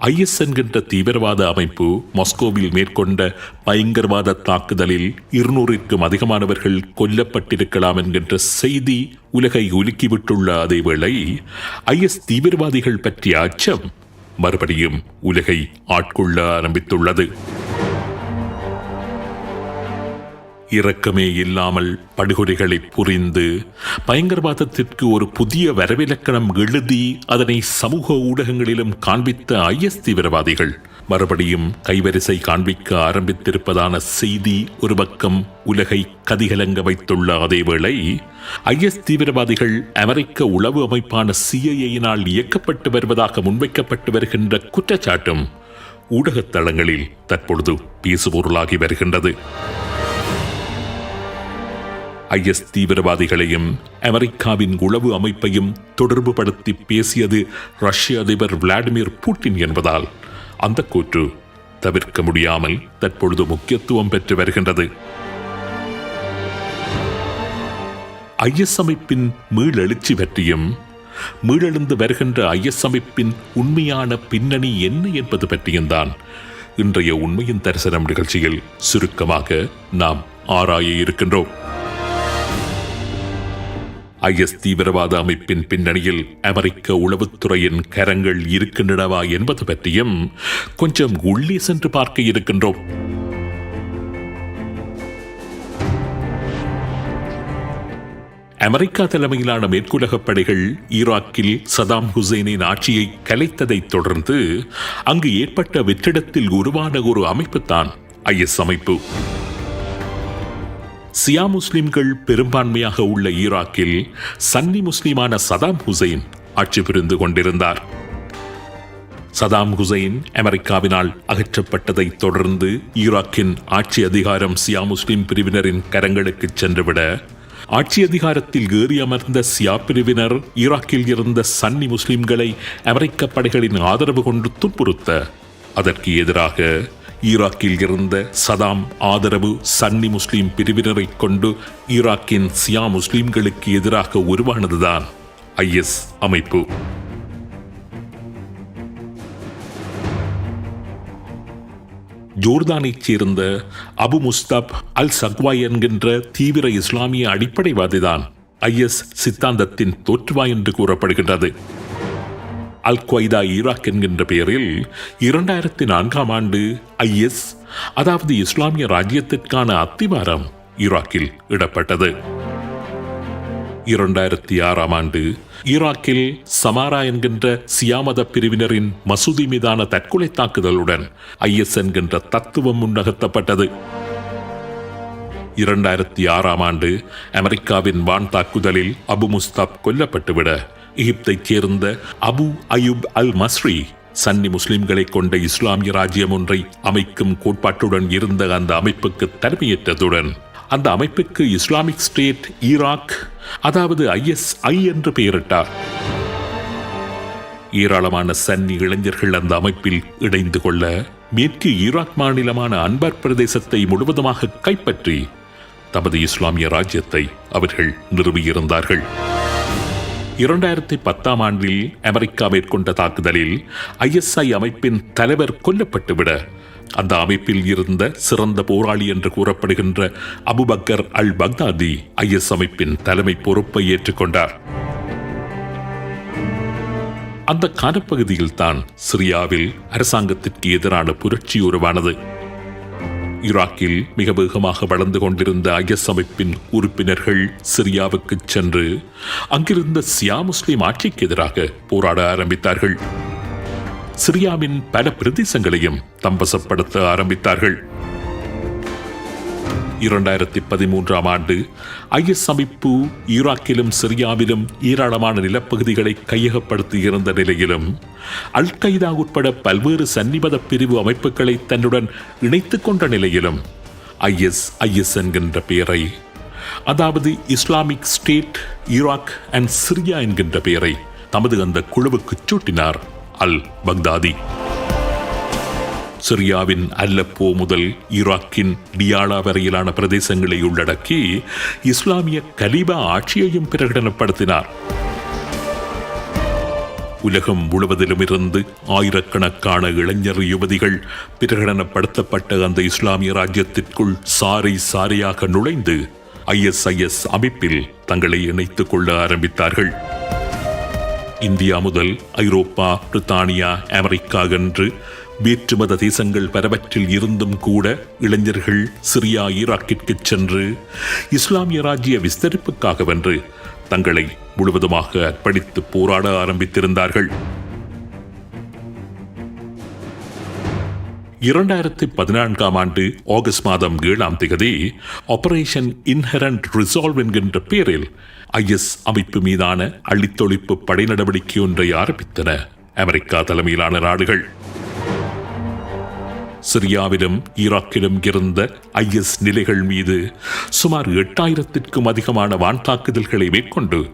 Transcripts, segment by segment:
IS என்கின்ற தீவிரவாத அமைப்பு மாஸ்கோவில் மேற்கொண்ட பயங்கரவாத தாக்குதலில் இருநூறிற்கும் அதிகமானவர்கள் கொல்லப்பட்டிருக்கலாம் என்கின்ற செய்தி உலகை உலுக்கிவிட்டுள்ள அதேவேளை ஐஎஸ் தீவிரவாதிகள் பற்றிய அச்சம் மறுபடியும் உலகை ஆட்கொள்ள ஆரம்பித்துள்ளது. இரக்கமே இல்லாமல் படுகொலைகளை புரிந்து பயங்கரவாதத்திற்கு ஒரு புதிய வரவிலக்கணம் எழுதி அதனை சமூக ஊடகங்களிலும் காண்பித்த ஐஎஸ் தீவிரவாதிகள். மறுபடியும் கைவரிசை காண்பிக்க ஆரம்பித்திருப்பதான செய்தி ஒரு பக்கம் உலகை கதிகலங்க வைத்துள்ள அதேவேளை ஐஎஸ் தீவிரவாதிகள் அமெரிக்க உளவு அமைப்பான சிஐஏயினால் இயக்கப்பட்டு வருவதாக முன்வைக்கப்பட்டு வருகின்ற குற்றச்சாட்டும் ஊடகத் தளங்களில் தற்பொழுது பேசுபொருளாகி வருகின்றது. ஐஎஸ் தீவிரவாதிகளையும் அமெரிக்காவின் உளவு அமைப்பையும் தொடர்புபடுத்தி பேசியது ரஷ்ய அதிபர் விளாடிமிர் புட்டின் என்பதால் அந்த கூற்று தவிர்க்க முடியாமல் தற்பொழுது முக்கியத்துவம் பெற்று வருகின்றது. ஐஎஸ் அமைப்பின் மீளெழுச்சி பற்றியும் மீளெழுந்து வருகின்ற ஐஎஸ் அமைப்பின் உண்மையான பின்னணி என்ன என்பது பற்றியும் தான் இன்றைய உண்மையின் தரிசனம் நிகழ்ச்சியில் சுருக்கமாக நாம் ஆராய இருக்கின்றோம். ஐஎஸ் தீவிரவாத அமைப்பின் பின்னணியில் அமெரிக்க உளவுத்துறையின் கரங்கள் இருக்கின்றனவா என்பது பற்றியும் கொஞ்சம் உள்ளே சென்று பார்க்க இருக்கின்றோம். அமெரிக்கா தலைமையிலான மேற்குலகப் படைகள் ஈராக்கில் சதாம் ஹுசைனின் ஆட்சியை கலைத்ததைத் தொடர்ந்து அங்கு ஏற்பட்ட வெற்றிடத்தில் உருவான ஒரு அமைப்புத்தான் ஐஎஸ் அமைப்பு. சியா முஸ்லிம்கள் பெரும்பான்மையாக உள்ள ஈராக்கில் சன்னி முஸ்லிமான சதாம் ஹுசைன் ஆட்சி புரிந்து கொண்டிருந்தார். சதாம் ஹுசைன் அமெரிக்காவினால் அகற்றப்பட்டதைத் தொடர்ந்து ஈராக்கின் ஆட்சி அதிகாரம் சியா முஸ்லிம் பிரிவினரின் கரங்களுக்கு சென்றுவிட ஆட்சி அதிகாரத்தில் ஏறி அமர்ந்த சியா பிரிவினர் ஈராக்கில் இருந்த சன்னி முஸ்லிம்களை அமெரிக்க படைகளின் ஆதரவு கொண்டு துன்புறுத்த அதற்கு எதிராக ஈராக்கில் இருந்த சதாம் ஆதரவு சன்னி முஸ்லீம் பிரிவினரை கொண்டு ஈராக்கின் சியா முஸ்லீம்களுக்கு எதிராக உருவானதுதான் ஐஎஸ் அமைப்பு. ஜோர்தானைச் சேர்ந்த அபு முஸ்தாப் அல் சக்வா என்கின்ற தீவிர இஸ்லாமிய அடிப்படைவாதிதான் ஐஎஸ் சித்தாந்தத்தின் தோற்றுவாய் என்று கூறப்படுகின்றது. அல் கொய்தா ஈராக் என்கின்ற பெயரில் இரண்டாயிரத்தி நான்காம் ஆண்டு ஐஎஸ் அதாவது இஸ்லாமிய ராஜ்யத்திற்கான அத்திவாரம் ஈராக்கில் இடப்பட்டது. இரண்டாயிரத்தி ஆறாம் ஆண்டு ஈராக்கில் சமாரா என்கின்ற சியாமத பிரிவினரின் மசூதி மீதான தற்கொலை தாக்குதலுடன் ஐஎஸ் என்கின்ற தத்துவம் முன்னகர்த்தப்பட்டது. இரண்டாயிரத்தி ஆறாம் ஆண்டு அமெரிக்காவின் வான் தாக்குதலில் அபு முஸ்தாப் கொல்லப்பட்டுவிட எகிப்தைச் சேர்ந்த அபு அயூப் அல் மஸ்ரி சன்னி முஸ்லிம்களை கொண்ட இஸ்லாமிய ராஜ்யம் ஒன்றை அமைக்கும் கோட்பாட்டுடன் இருந்த அந்த அமைப்புக்கு தலைமையேற்றதுடன் அந்த அமைப்புக்கு இஸ்லாமிக் ஸ்டேட் ஈராக் அதாவது ஐஎஸ்ஐ என்று பெயரிட்டார் ஏராளமான சன்னி இளைஞர்கள் அந்த அமைப்பில் இணைந்து கொள்ள மேற்கு ஈராக் மாநிலமான அன்பர் பிரதேசத்தை முழுவதுமாக கைப்பற்றி தமது இஸ்லாமிய ராஜ்யத்தை அவர்கள் நிறுவியிருந்தார்கள் இரண்டாயிரத்தி பத்தாம் ஆண்டில் அமெரிக்கா மேற்கொண்ட தாக்குதலில் ஐஎஸ்ஐ அமைப்பின் தலைவர் கொல்லப்பட்டுவிட அந்த அமைப்பில் இருந்த சிறந்த போராளி என்று கூறப்படுகின்ற அபுபக்கர் அல் பக்தாதி ஐஎஸ் அமைப்பின் தலைமை பொறுப்பை ஏற்றுக்கொண்டார். அந்த காலப்பகுதியில் தான் சிரியாவில் அரசாங்கத்திற்கு எதிரான புரட்சி உருவானது. ஈராக்கில் மிக வேகமாக வளர்ந்து கொண்டிருந்த ஐஎஸ் அமைப்பின் உறுப்பினர்கள் சிரியாவுக்கு சென்று அங்கிருந்த சியா முஸ்லிம் ஆட்சிக்கு எதிராக போராட ஆரம்பித்தார்கள். சிரியாவின் பல பிரதேசங்களையும் தம்பசப்படுத்த ஆரம்பித்தார்கள். இரண்டாயிரத்தி பதிமூன்றாம் ஆண்டு ஐஎஸ் அமைப்பு ஈராக்கிலும் சிரியாவிலும் ஏராளமான நிலப்பகுதிகளை கையகப்படுத்தியிருந்த நிலையிலும் அல் கைதா உட்பட பல்வேறு சன்னிபத பிரிவு அமைப்புகளை தன்னுடன் இணைத்துக் கொண்ட நிலையிலும் ஐஎஸ் ஐஎஸ் என்கின்ற பெயரை அதாவது Islamic state Iraq and Syria என்கின்ற பெயரை தமது அந்த குழுவுக்கு சூட்டினார் அல் பக்தாதி சிரியாவின் அல்லப்போ முதல் ஈராக்கின் டியாலா வரையிலான பிரதேசங்களை உள்ளடக்கி இஸ்லாமிய கலீபா ஆட்சியையும் பிரகடனப்படுத்தினார். உலகம் முழுவதிலும் இருந்து ஆயிரக்கணக்கான இளைஞர் யுவதிகள் பிரகடனப்படுத்தப்பட்ட அந்த இஸ்லாமிய ராஜ்யத்திற்குள் சாரி சாரியாக நுழைந்து ஐஎஸ்ஐஎஸ் அமைப்பில் தங்களை இணைத்துக் கொள்ள ஆரம்பித்தார்கள். இந்தியா முதல் ஐரோப்பா பிரித்தானியா அமெரிக்கா என்று வேற்றுமத தேசங்கள் பலவற்றில் இருந்தும் கூட இளைஞர்கள் சிரியா ஈராக்கிற்கு சென்று இஸ்லாமிய ராஜ்ய விஸ்தரிப்புக்காக வென்று தங்களை முழுவதுமாக அர்ப்பணித்து போராட ஆரம்பித்திருந்தார்கள். இரண்டாயிரத்தி பதினான்காம் ஆண்டு ஆகஸ்ட் மாதம் ஏழாம் திகதி ஆபரேஷன் இன்ஹரண்ட் ரிசால்வ் என்கின்ற பெயரில் ஐஎஸ் அமைப்பு மீதான அள்ளித்தொழிப்பு படை நடவடிக்கை ஒன்றை ஆரம்பித்தன அமெரிக்கா தலைமையிலான நாடுகள். சிரியாவிலும் ஈராக்கிலும் இருந்த ஐஎஸ் நிலைகள் மீது சுமார் எட்டாயிரத்திற்கும் அதிகமான வான் தாக்குதல்களை மேற்கொண்டு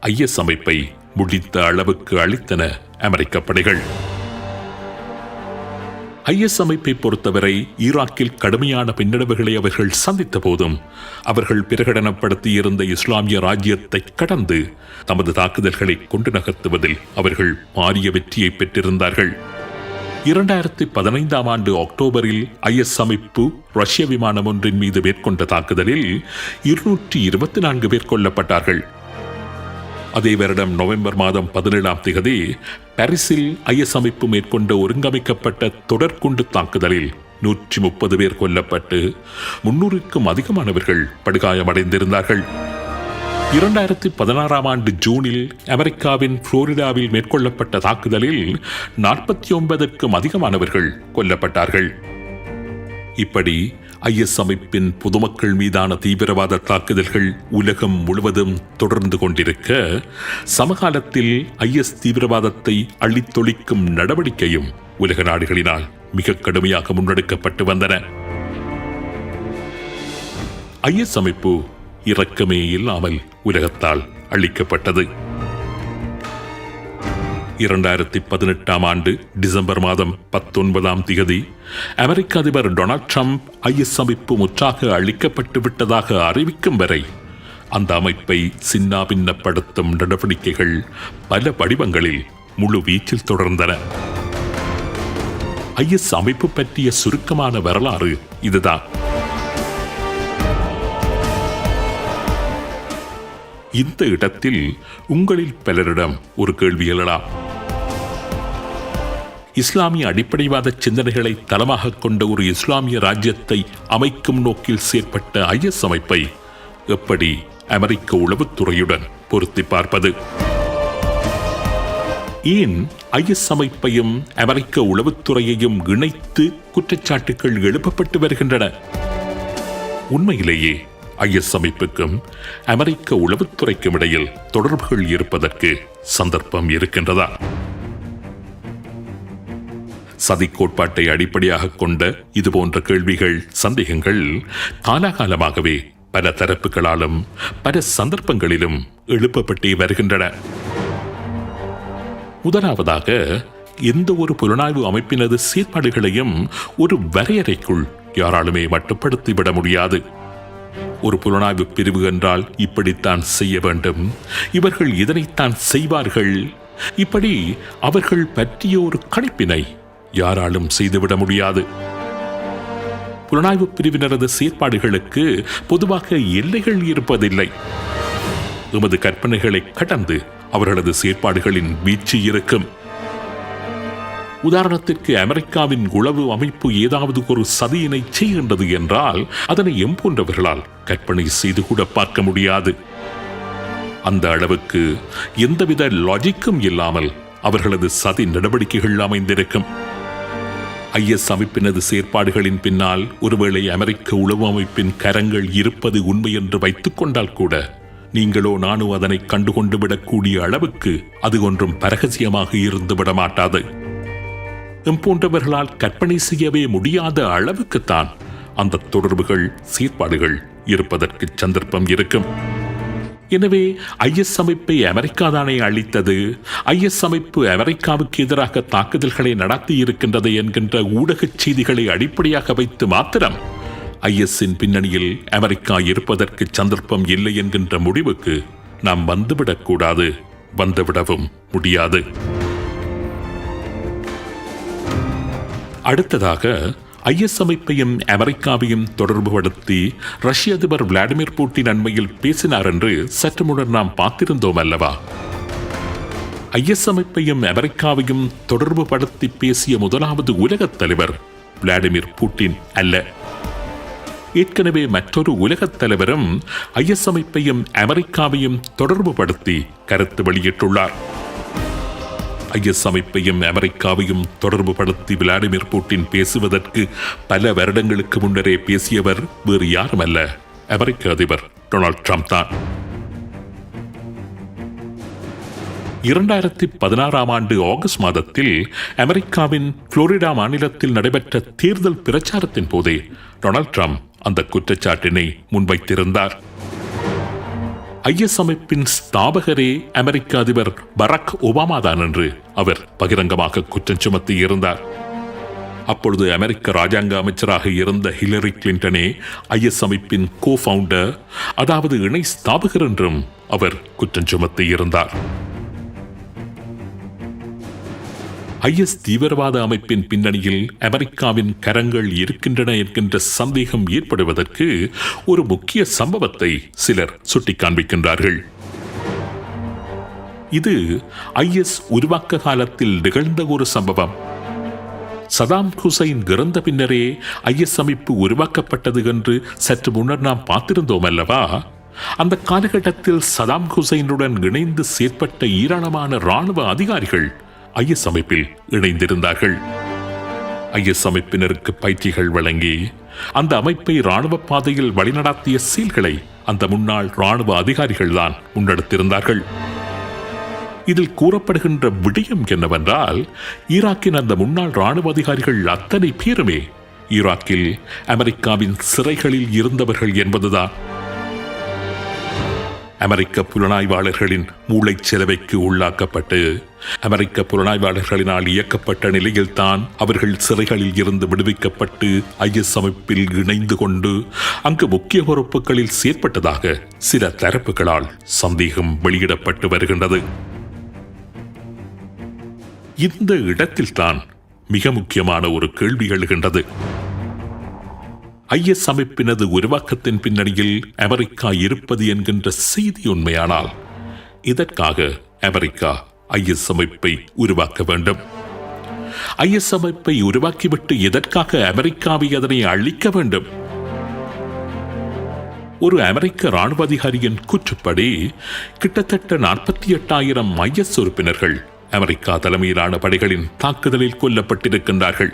ஐஎஸ் அமைப்பை முடித்த அளவுக்கு அளித்தன அமெரிக்க படைகள். ஐஎஸ் அமைப்பை பொறுத்தவரை ஈராக்கில் கடுமையான பின்னடைவுகளை அவர்கள் சந்தித்த போதும் அவர்கள் பிரகடனப்படுத்தியிருந்த இஸ்லாமிய ராஜ்யத்தை கடந்து தமது தாக்குதல்களை கொண்டு நகர்த்துவதில் அவர்கள் பாரிய வெற்றியை பெற்றிருந்தார்கள். இரண்டாயிரத்தி பதினைந்தாம் ஆண்டு அக்டோபரில் ஐஎஸ் அமைப்பு ரஷ்ய விமானம் ஒன்றின் மீது மேற்கொண்ட தாக்குதலில் இருநூற்றி இருபத்தி நான்கு பேர் கொல்லப்பட்டார்கள். அதே வருடம் நவம்பர் மாதம் பதினேழாம் திகதி பாரிஸில் ஐஎஸ் அமைப்பு மேற்கொண்ட ஒருங்கமைக்கப்பட்ட தொடர்குண்டு தாக்குதலில் நூற்றி முப்பது பேர் கொல்லப்பட்டு முன்னூறுக்கும் அதிகமானவர்கள் படுகாயமடைந்திருந்தார்கள். இரண்டாயிரத்தி பதினாறாம் ஆண்டு ஜூனில் அமெரிக்காவின் புளோரிடாவில் மேற்கொள்ளப்பட்ட தாக்குதலில் நாற்பத்தி ஒன்பதற்கும் அதிகமானவர்கள் கொல்லப்பட்டார்கள். இப்படி ஐஎஸ் அமைப்பின் பொதுமக்கள் மீதான தீவிரவாத தாக்குதல்கள் உலகம் முழுவதும் தொடர்ந்து கொண்டிருக்க சமகாலத்தில் ஐஎஸ் தீவிரவாதத்தை அழித்தொழிக்கும் நடவடிக்கையும் உலக நாடுகளினால் மிக கடுமையாக முன்னெடுக்கப்பட்டு வந்தன. ஐஎஸ் அமைப்பு இரக்கமே இல்லாமல் உலகத்தால் அளிக்கப்பட்டது இரண்டாயிரத்தி பதினெட்டாம் ஆண்டு டிசம்பர் மாதம் பத்தொன்பதாம் திகதி அமெரிக்க அதிபர் டொனால்ட் ட்ரம்ப் ஐஎஸ் அமைப்பு முற்றாக அழிக்கப்பட்டு விட்டதாக அறிவிக்கும் வரை அந்த அமைப்பை சின்னாபின்னப்படுத்தும் நடவடிக்கைகள் பல வடிவங்களில் முழு வீச்சில் தொடர்ந்தன. ஐஎஸ் அமைப்பு பற்றிய சுருக்கமான வரலாறு இதுதான். இந்த இடத்தில் உங்களில் பலரிடம் ஒரு கேள்வி எழலாம். இஸ்லாமிய அடிப்படைவாத சிந்தனைகளை தளமாக கொண்ட ஒரு இஸ்லாமிய ராஜ்யத்தை அமைக்கும் நோக்கில் செயற்பட்ட ஐஎஸ் அமைப்பை எப்படி அமெரிக்க உளவுத்துறையுடன் பொருத்தி பார்ப்பது? ஏன் ஐஎஸ் அமைப்பையும் அமெரிக்க உளவுத்துறையையும் இணைத்து குற்றச்சாட்டுகள் எழுப்பப்பட்டு வருகின்றன? உண்மையிலேயே ஐஎஸ் அமைப்புக்கும் அமெரிக்க உளவுத்துறைக்கும் இடையில் தொடர்புகள் இருப்பதற்கு சந்தர்ப்பம் இருக்கின்றதா? சதி கோட்பாட்டை அடிப்படையாக கொண்ட இதுபோன்ற கேள்விகள் சந்தேகங்கள் காலாகாலமாகவே பல தரப்புகளாலும் பல சந்தர்ப்பங்களிலும் எழுப்பப்பட்டே வருகின்றன. முதலாவதாக எந்த ஒரு புலனாய்வு அமைப்பினது செயற்பாடுகளையும் ஒரு வரையறைக்குள் யாராலுமே மட்டுப்படுத்திவிட முடியாது. ஒரு புலனாய்வு பிரிவு என்றால் இப்படித்தான் செய்ய வேண்டும். இவர்கள் இதனைத்தான் செய்வார்கள். இப்படி அவர்கள் பற்றிய ஒரு கணிப்பினை யாராலும் செய்துவிட முடியாது. புலனாய்வு பிரிவினரது செயற்பாடுகளுக்கு பொதுவாக எல்லைகள் இருப்பதில்லை. எமது கற்பனைகளை கடந்து அவர்களது செயற்பாடுகளின் வீச்சு இருக்கும். உதாரணத்திற்கு அமெரிக்காவின் உளவு அமைப்பு ஏதாவது ஒரு சதியினை செய்கின்றது என்றால் அதனை எம்போன்றவர்களால் கற்பனை செய்து கூட பார்க்க முடியாது. அந்த அளவுக்கு எந்தவித லாஜிக்கும் இல்லாமல் அவர்களது சதி நடவடிக்கைகள் அமைந்திருக்கும். ஐஎஸ் அமைப்பினது செயற்பாடுகளின் பின்னால் ஒருவேளை அமெரிக்க உளவு அமைப்பின் கரங்கள் இருப்பது உண்மை என்று வைத்துக் கொண்டால் கூட நீங்களோ நானோ அதனை கண்டுகொண்டு விடக்கூடிய அளவுக்கு அது ஒன்றும் பரகசியமாக இருந்து விட மாட்டாது எம் போன்றவர்களால் கற்பனை செய்யவே முடியாத அளவுக்குத்தான் அந்த தொடர்புகள் சீர்பாடுகள் இருப்பதற்கு சந்தர்ப்பம் இருக்கும். எனவே ஐஎஸ் அமைப்பை அமெரிக்கா தானே அளித்தது ஐஎஸ் அமைப்பு அமெரிக்காவுக்கு எதிராக தாக்குதல்களை நடத்தி இருக்கின்றது என்கின்ற ஊடகச் செய்திகளை அடிப்படையாக வைத்து மாத்திரம் ஐஎஸ்ஸின் பின்னணியில் அமெரிக்கா இருப்பதற்கு சந்தர்ப்பம் இல்லை என்கின்ற முடிவுக்கு நாம் வந்துவிடக்கூடாது. வந்துவிடவும் முடியாது. அடுத்ததாக ஐஎஸ் அமைப்பையும் அமெரிக்காவையும் தொடர்புபடுத்தி ரஷ்ய அதிபர் விளாடிமிர் புட்டின் அண்மையில் பேசினார் என்று சற்று முன்னர் நாம் பார்த்திருந்தோம் அல்லவா? ஐஎஸ் அமைப்பையும் அமெரிக்காவையும் தொடர்பு படுத்தி பேசிய முதலாவது உலகத் தலைவர் விளாடிமிர் புட்டின் அல்ல. ஏற்கனவே மற்றொரு உலகத் தலைவரும் ஐஎஸ் அமைப்பையும் அமெரிக்காவையும் தொடர்பு படுத்தி கருத்து வெளியிட்டுள்ளார். ஐஎஸ் அமைப்பையும் அமெரிக்காவையும் தொடர்பு படுத்தி விளாடிமிர் புட்டின் பேசுவதற்கு பல வருடங்களுக்கு முன்னரே பேசியவர் வேறு யாருமல்ல. அமெரிக்க அதிபர் டொனால்ட் ட்ரம்ப் தான். இரண்டாயிரத்தி பதினாறாம் ஆண்டு ஆகஸ்ட் மாதத்தில் அமெரிக்காவின் புளோரிடா மாநிலத்தில் நடைபெற்ற தேர்தல் பிரச்சாரத்தின் போதே டொனால்ட் ட்ரம்ப் அந்த குற்றச்சாட்டினை முன்வைத்திருந்தார். ஐஎஸ் அமைப்பின் ஸ்தாபகரே அமெரிக்க அதிபர் பராக் ஒபாமா தான் என்று அவர் பகிரங்கமாக குற்றம் சுமத்தி இருந்தார். அப்பொழுது அமெரிக்க ராஜாங்க அமைச்சராக இருந்த ஹிலரி கிளின்டனே ஐஎஸ் அமைப்பின் கோ ஃபவுண்டர் அதாவது இணை ஸ்தாபகர் என்றும் அவர் குற்றம் சுமத்தி இருந்தார். ஐஎஸ் தீவிரவாத அமைப்பின் பின்னணியில் அமெரிக்காவின் கரங்கள் இருக்கின்றன என்கின்ற சந்தேகம் ஏற்படுவதற்கு ஒரு முக்கிய சம்பவத்தை சிலர் சுட்டிக்காண்பிக்கின்றார்கள். இது ஐஎஸ் உருவாக்க காலத்தில் நிகழ்ந்த ஒரு சம்பவம். சதாம் ஹுசைன் இறந்த பின்னரே ஐஎஸ் அமைப்பு உருவாக்கப்பட்டது என்று சற்று முன்னர் நாம் பார்த்திருந்தோம் அல்லவா? அந்த காலகட்டத்தில் சதாம் ஹுசைனுடன் இணைந்து செயற்பட்ட ஏராளமான ராணுவ அதிகாரிகள் ஐஎஸ் அமைப்பில் இணைந்திருந்தார்கள். ஐஎஸ் அமைப்பினருக்கு பயிற்சிகள் வழங்கி அந்த அமைப்பை ராணுவ பாதையில் வழிநடாத்திய சீல்களை அந்த முன்னாள் ராணுவ அதிகாரிகள் தான் முன்னெடுத்திருந்தார்கள். இதில் கூறப்படுகின்ற விடயம் என்னவென்றால் ஈராக்கின் அந்த முன்னாள் ராணுவ அதிகாரிகள் அத்தனை பேருமே ஈராக்கில் அமெரிக்காவின் சிறைகளில் இருந்தவர்கள் என்பதுதான். அமெரிக்க புலனாய்வாளர்களின் மூளைச் செலவைக்கு உள்ளாக்கப்பட்டு அமெரிக்க புலனாய்வாளர்களினால் இயக்கப்பட்ட நிலையில்தான் அவர்கள் சிறைகளில் இருந்து விடுவிக்கப்பட்டு ஐஎஸ் அமைப்பில் இணைந்து கொண்டு அங்கு முக்கிய பொறுப்புகளில் செயற்பட்டதாக சில தரப்புகளால் சந்தேகம் வெளியிடப்பட்டு வருகின்றது. இந்த இடத்தில்தான் மிக முக்கியமான ஒரு கேள்வி எழுகின்றது. ஐஎஸ் அமைப்பினது உருவாக்கத்தின் பின்னணியில் அமெரிக்கா இருப்பது என்கின்ற செய்தி உண்மையானால் இதற்காக அமெரிக்கா ஐஎஸ் அமைப்பை உருவாக்க வேண்டும். ஐஎஸ் அமைப்பை உருவாக்கிவிட்டு எதற்காக அமெரிக்காவை அதனை அழிக்க வேண்டும்? ஒரு அமெரிக்க ராணுவ அதிகாரியின் கூற்றுப்படி கிட்டத்தட்ட நாற்பத்தி எட்டாயிரம் ஐஎஸ் உறுப்பினர்கள் அமெரிக்கா தலைமையிலான படைகளின் தாக்குதலில் கொல்லப்பட்டிருக்கின்றார்கள்.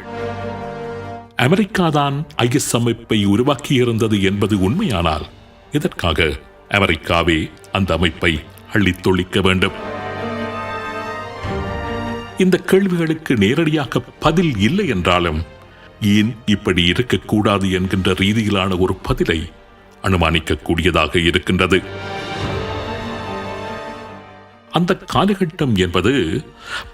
அமெரிக்காதான் ஐஎஸ் அமைப்பை உருவாக்கியிருந்தது என்பது உண்மையானால் இதற்காக அமெரிக்காவே அந்த அமைப்பை அள்ளித்தொழிக்க வேண்டும்? இந்த கேள்விகளுக்கு நேரடியாக பதில் இல்லை என்றாலும் ஏன் இப்படி இருக்கக்கூடாது என்கின்ற ரீதியிலான ஒரு பதிலை அனுமானிக்கக்கூடியதாக இருக்கின்றது. அந்த காலகட்டம் என்பது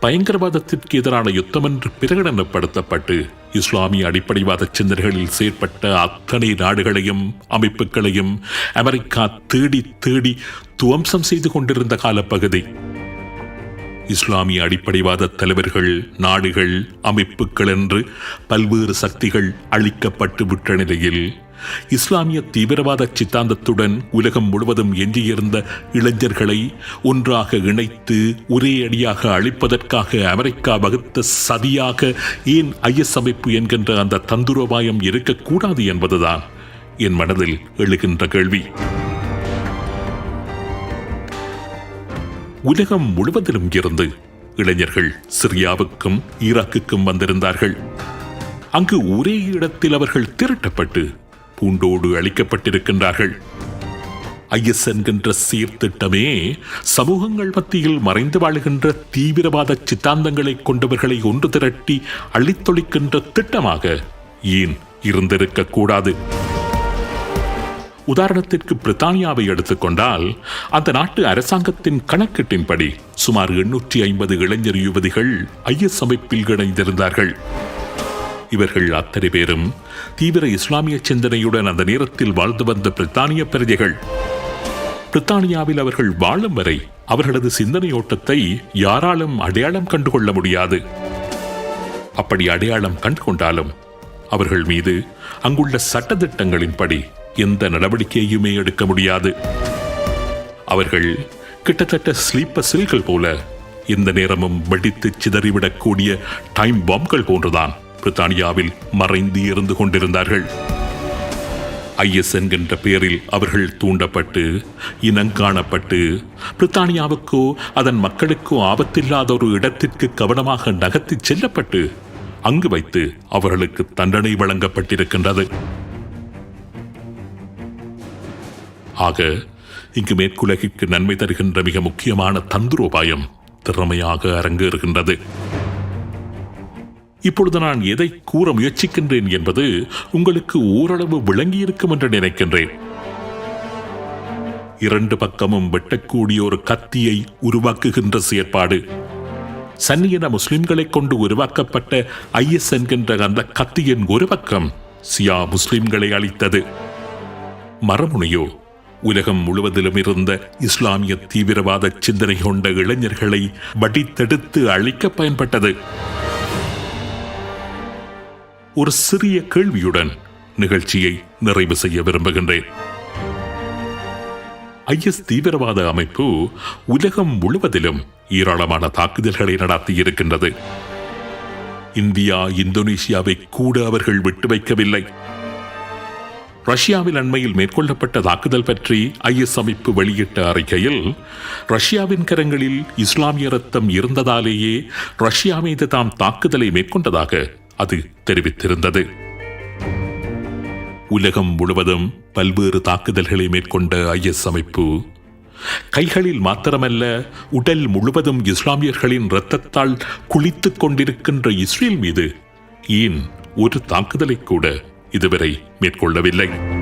பயங்கரவாதத்திற்கு எதிரான யுத்தம் என்று பிரகடனப்படுத்தப்பட்டு இஸ்லாமிய அடிப்படைவாத சிந்தனைகளில் செயற்பட்ட அத்தனை நாடுகளையும் அமைப்புகளையும் அமெரிக்கா தேடி தேடி துவம்சம் செய்து கொண்டிருந்த காலப்பகுதி. இஸ்லாமிய அடிப்படைவாத தலைவர்கள் நாடுகள் அமைப்புகள் என்று பல்வேறு சக்திகள் அளிக்கப்பட்டு விட்ட நிலையில் இஸ்லாமிய தீவிரவாத சித்தாந்தத்துடன் உலகம் முழுவதும் எஞ்சியிருந்த இளைஞர்களை ஒன்றாக இணைத்து ஒரே அடியாக அழிப்பதற்காக அமெரிக்கா வகுத்த சதியாக ஏன் ஐஎஸ் அமைப்பு என்கின்ற அந்த தந்துரோபாயம் இருக்கக்கூடாது என்பதுதான் என் மனதில் எழுகின்ற கேள்வி. உலகம் முழுவதிலும் இருந்து இளைஞர்கள் சிரியாவுக்கும் ஈராக்குக்கும் வந்திருந்தார்கள். அங்கு ஒரே இடத்தில் அவர்கள் திரட்டப்பட்டு பூண்டோடு அளிக்கப்பட்டிருக்கின்றார்கள் ஐஎஸ் என்கின்ற சீர்திட்டமே சமூகங்கள் மத்தியில் மறைந்து வாழுகின்ற தீவிரவாத சித்தாந்தங்களை கொண்டவர்களை ஒன்று திரட்டி அழித்தொழிக்கின்ற திட்டமாக ஏன் இருந்திருக்க கூடாது? உதாரணத்திற்கு பிரித்தானியாவை எடுத்துக்கொண்டால் அந்த நாட்டு அரசாங்கத்தின் கணக்கீட்டின்படி சுமார் எண்ணூற்றி ஐம்பது இளைஞர் யுவதிகள் ஐஎஸ் அமைப்பில் இணைந்திருந்தார்கள். இவர்கள் அத்தனை பேரும் தீவிர இஸ்லாமிய சிந்தனையுடன் அந்த நேரத்தில் வாழ்ந்து வந்த பிரித்தானிய பிரஜைகள். பிரித்தானியாவில் அவர்கள் வாழும் வரை அவர்களது சிந்தனை ஓட்டத்தை யாராலும் அடையாளம் கண்டுகொள்ள முடியாது. அப்படி அடையாளம் கண்டு கொண்டாலும் அவர்கள் மீது அங்குள்ள சட்டத்திட்டங்களின்படி எந்த நடவடிக்கையுமே எடுக்க முடியாது. அவர்கள் கிட்டத்தட்ட ஸ்லீப்பர் செல்கள் போல இந்த நேரமும் வெடித்து சிதறிவிடக்கூடிய டைம் பாம்கள் போன்றுதான். பிரித்தானியாவில் மறைந்து இருந்து கொண்டிருந்தார்கள். ஐஎஸ் என்கின்ற பெயரில் அவர்கள் தூண்டப்பட்டு இனங்காணப்பட்டு பிரித்தானியாவுக்கோ அதன் மக்களுக்கோ ஆபத்தில்லாத ஒரு இடத்திற்கு கவனமாக நகர்த்திச் செல்லப்பட்டு அங்கு வைத்து அவர்களுக்கு தண்டனை வழங்கப்பட்டிருக்கின்றது. ஆக இங்கு மேற்குலகிற்கு நன்மை தருகின்ற மிக முக்கியமான தந்திரோபாயம் திறமையாக அரங்கேறுகின்றது. இப்பொழுது நான் எதை கூற முயற்சிக்கின்றேன் என்பது உங்களுக்கு ஓரளவு விளங்கியிருக்கும் என்று நினைக்கின்றேன். இரண்டு பக்கமும் வெட்டக்கூடிய ஒரு கத்தியை உருவாக்குகின்ற செயற்பாடு. சன்னியன முஸ்லிம்களை கொண்டு உருவாக்கப்பட்ட ஐஎஸ் என்கின்ற அந்த கத்தியின் ஒரு பக்கம் சியா முஸ்லிம்களை அளித்தது மரமுனையோ உலகம் முழுவதிலும் இருந்த இஸ்லாமிய தீவிரவாத சிந்தனை கொண்ட இளைஞர்களை வடித்தெடுத்து அழிக்க பயன்பட்டது. ஒரு சிறிய கேள்வியுடன் நிகழ்ச்சியை நிறைவு செய்ய விரும்புகின்றேன். ஐஎஸ் தீவிரவாத அமைப்பு உலகம் முழுவதிலும் ஏராளமான தாக்குதல்களை நடத்தி இருக்கின்றது. இந்தியா இந்தோனேஷியாவை கூட அவர்கள் விட்டு வைக்கவில்லை. ரஷ்யாவில் அண்மையில் மேற்கொள்ளப்பட்ட தாக்குதல் பற்றி ஐஎஸ் அமைப்பு வெளியிட்ட அறிக்கையில் ரஷ்யாவின் கரங்களில் இஸ்லாமிய ரத்தம் இருந்ததாலேயே ரஷ்யா மீது தாம் தாக்குதலை மேற்கொண்டதாக அது தெரிவித்திருந்தது. உலகம் முழுவதும் பல்வேறு தாக்குதல்களை மேற்கொண்ட ஐஎஸ் அமைப்பு கைகளில் மாத்திரமல்ல உடல் முழுவதும் இஸ்லாமியர்களின் இரத்தத்தால் குளித்துக் கொண்டிருக்கின்ற இஸ்ரேல் மீது ஏன் ஒரு தாக்குதலை கூட இதுவரை மேற்கொள்ளவில்லை?